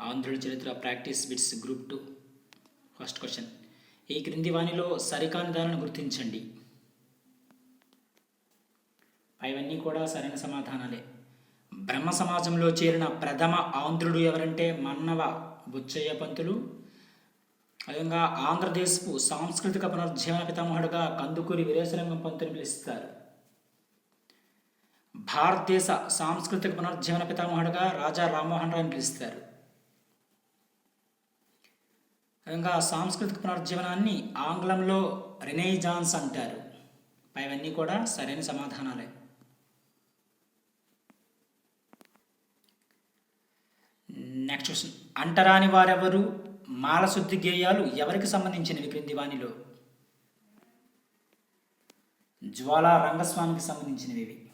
ఆంధ్రుల చరిత్ర practice bits group two. First question ఈ క్రింది వాణిలో సరికాని దానిని గుర్తించండి. అవన్నీ కూడా సరైన సమాధానాలే. బ్రహ్మ సమాజంలో చేరిన ప్రథమ ఆంధ్రుడు ఎవరంటే మన్నవ బుచ్చయ్య పంతులు. అదేవిధంగా ఆంధ్రదేశపు సాంస్కృతిక పునరుజ్జీవన పితామహుడుగా కందుకూరి వీరేశలింగం పంతుని పిలుస్తారు. భారతదేశ సాంస్కృతిక పునరుజ్జీవన పితామహుడుగా రాజా రామ్మోహన్ రావుని పిలుస్తారు. ఇంకా సాంస్కృతిక పునరుజ్జీవనాన్ని ఆంగ్లంలో రెనైజాన్స్ అంటారు. ఇవన్నీ కూడా సరైన సమాధానాలే. నెక్స్ట్ క్వశ్చన్ అంటరాని వారెవరు? మాలశుద్ధి గేయాలు ఎవరికి సంబంధించినవి? క్రింది వాణిలో. జ్వాలా రంగస్వామికి సంబంధించినవి ఇవి.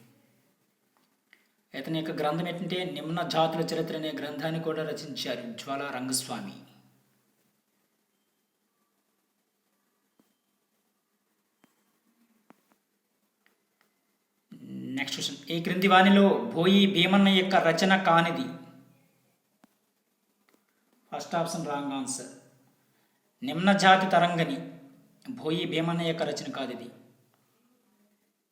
ఇతని యొక్క గ్రంథం ఏంటంటే నిమ్న జాతుల చరిత్ర అనే గ్రంథాన్ని కూడా రచించారు జ్వాలా రంగస్వామి. నెక్స్ట్ క్వశ్చన్ ఈ క్రింది వాణిలో భోయి భీమన్న యొక్క రచన కానిది? ఫస్ట్ ఆప్షన్ రాంగ్ ఆన్సర్ నిమ్న జాతి తరంగని భోయి భీమన్న యొక్క రచన కాదు ఇది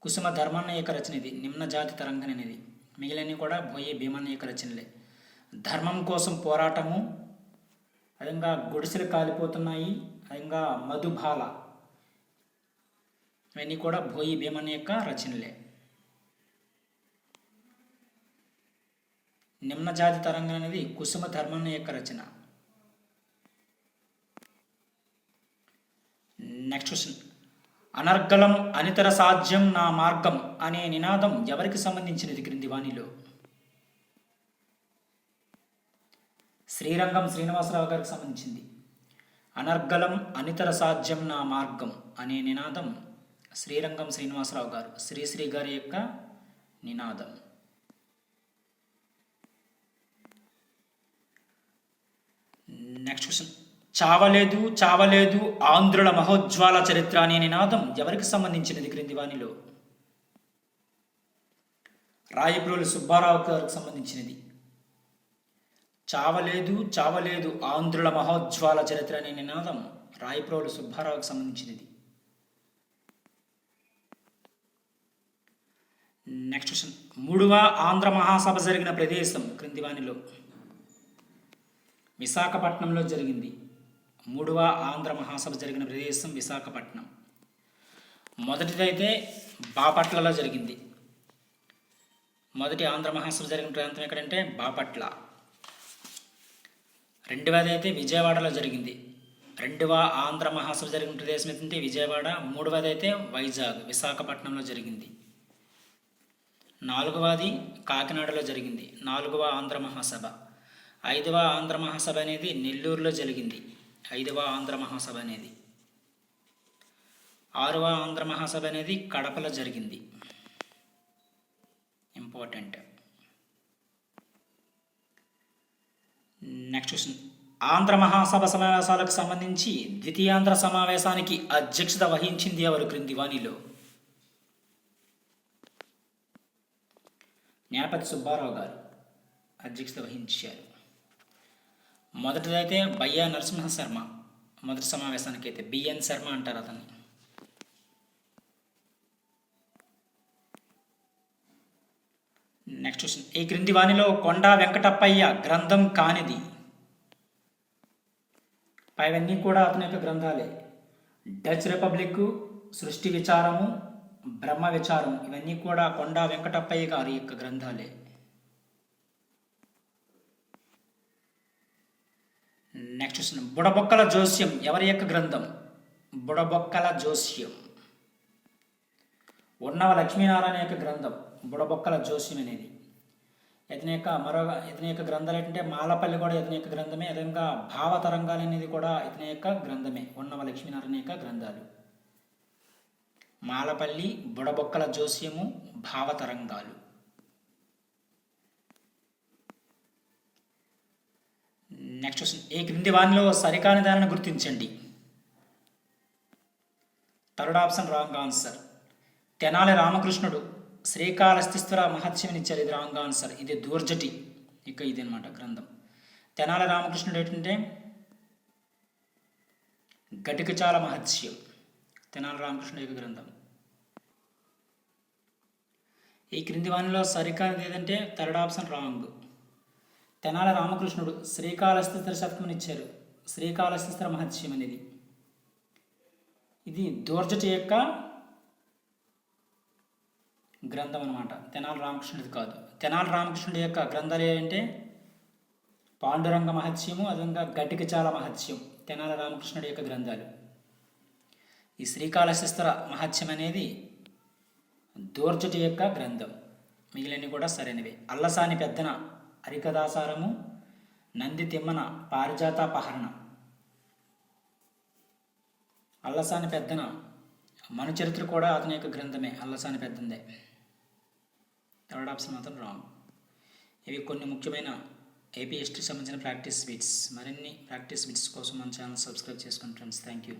కుసుమ ధర్మన్న యొక్క రచన ఇది నిమ్న జాతి తరంగని అనేది మిగిలినవి కూడా భోయి భీమన్న యొక్క రచనలే. ధర్మం కోసం పోరాటము అదంగా గుడిసెలు కాలిపోతున్నాయి అదంగా మధుబాల. ఇవన్నీ కూడా భోయి భీమన్న యొక్క రచనలే. నిమ్న జాతి తరంగం అనేది కుసుమ ధర్మన్న యొక్క రచన. నెక్స్ట్ క్వశ్చన్ అనర్గళం అనితర సాధ్యం నా మార్గం అనే నినాదం ఎవరికి సంబంధించినది క్రింది వాణిలో? శ్రీరంగం శ్రీనివాసరావు గారికి సంబంధించింది. అనర్గళం అనితర సాధ్యం నా మార్గం అనే నినాదం శ్రీరంగం శ్రీనివాసరావు గారు శ్రీశ్రీ గారి యొక్క నినాదం. నెక్స్ట్ క్వశ్చన్ చావలేదు చావలేదు ఆంధ్రుల మహోజ్వాల చరిత్ర అనే నినాదం ఎవరికి సంబంధించినది క్రింది వాణిలో రాయప్రోలు సుబ్బారావు గారికి సంబంధించినది. చావలేదు చావలేదు ఆంధ్రుల మహోజ్వాల చరిత్ర అనే నినాదం రాయప్రోలు సుబ్బారావుకి సంబంధించినది. నెక్స్ట్ క్వశ్చన్ మూడవ ఆంధ్ర మహాసభ జరిగిన ప్రదేశం క్రింది వాణిలో విశాఖపట్నంలో జరిగింది. మూడవ ఆంధ్ర మహాసభ జరిగిన ప్రదేశం విశాఖపట్నం. మొదటిదైతే బాపట్లలో జరిగింది. మొదటి ఆంధ్ర మహాసభ జరిగిన ప్రాంతం ఎక్కడంటే బాపట్ల. రెండవది అయితే విజయవాడలో జరిగింది. రెండవ ఆంధ్ర మహాసభ జరిగిన ప్రదేశం ఏంటంటే విజయవాడ. మూడవది అయితే వైజాగ్ విశాఖపట్నంలో జరిగింది. నాలుగవది కాకినాడలో జరిగింది. నాలుగవ ఆంధ్ర మహాసభ. ఐదవ ఆంధ్ర మహాసభ అనేది నెల్లూరులో జరిగింది. ఐదవ ఆంధ్ర మహాసభ అనేది. ఆరవ ఆంధ్ర మహాసభ అనేది కడపలో జరిగింది. Important. Next question. Andhra Mahasabha సమావేశాలకు సంబంధించి ద్వితీయాంధ్ర సమావేశానికి అధ్యక్షత వహించింది ఎవరు? క్రింది వాణిలో న్యాపతి సుబ్బారావు గారు అధ్యక్షత వహించారు. మొదటిదైతే బయ్యా నరసింహ శర్మ మొదటి సమావేశానికి అయితే బిఎన్ శర్మ అంటారు అతన్ని. నెక్స్ట్ క్వశ్చన్ ఈ క్రింది వాణిలో కొండా వెంకటప్పయ్య గ్రంథం కానిది? పైవన్నీ కూడా అతని యొక్క గ్రంథాలే. డచ్ రిపబ్లిక్ సృష్టి విచారము బ్రహ్మ విచారం ఇవన్నీ కూడా కొండా వెంకటప్పయ్య గారి యొక్క గ్రంథాలే. నెక్స్ట్ క్వశ్చన్ బుడబొక్కల జోస్యం ఎవరి యొక్క గ్రంథం? బుడబొక్కల జోస్యం. ఉన్నవ లక్ష్మీనారాయణ యొక్క గ్రంథం. బుడబొక్కల జోస్యం అనేది. ఇతని యొక్క మరో ఇతని యొక్క గ్రంథాలు ఏంటంటే మాలపల్లి కూడా ఇతని యొక్క గ్రంథమే అదేవిధంగా భావతరంగాలు అనేది కూడా ఇతని యొక్క గ్రంథమే ఉన్నవ లక్ష్మీనారాయణ యొక్క గ్రంథాలు. మాలపల్లి బుడబొక్కల జోస్యము భావతరంగాలు నెక్స్ట్ క్వశ్చన్ ఈ క్రింది వానిలో సరికాని దానిని గుర్తించండి? Third option wrong answer. Tenali Ramakrishnudu Srikalahastiswara మహత్యమినిచ్చారు ఇది రాంగ్ ఆన్సర్. ఇది దూర్జటి. ఇక ఇది అనమాట గ్రంథం. తెనాలి రామకృష్ణుడు ఏంటంటే గటికచాల మహత్స్యం తెనాలి రామకృష్ణుడు యొక్క గ్రంథం. ఈ క్రింది వానిలో సరికానిది ఏదంటే third option wrong. Tenali Ramakrishnudu Srikalahastiswara శతకం ఇచ్చారు. శ్రీకాళహస్తిస్త్ర మహత్స్యం అనేది. ఇది దోర్జటి యొక్క గ్రంథం అనమాట తెనాల రామకృష్ణుడిది కాదు. తెనాల రామకృష్ణుడి యొక్క గ్రంథాలు ఏంటంటే పాండురంగ మహత్యము అదేవిధంగా గటికచాల మహత్యం తెనాల రామకృష్ణుడి యొక్క గ్రంథాలు. ఈ శ్రీకాళహస్తిస్త్ర మహత్యం అనేది దోర్జటి యొక్క గ్రంథం. మిగిలినవి కూడా సరైనవి. అల్లసాని పెద్దన హరికదాసారము నంది తిమ్మన పారిజాతాపహరణ అల్లసాని పెద్దన మన చరిత్ర కూడా అతని యొక్క గ్రంథమే అల్లసాని పెద్దందే. థర్డ్ ఆప్షన్ మాత్రం రాంగ్. ఇవి కొన్ని ముఖ్యమైన ఏపీ హిస్టరీ సంబంధించిన ప్రాక్టీస్ బిట్స్ మరిన్ని ప్రాక్టీస్ బిట్స్ కోసం మన ఛానల్ సబ్స్క్రైబ్ చేసుకోండి ఫ్రెండ్స్. Thank you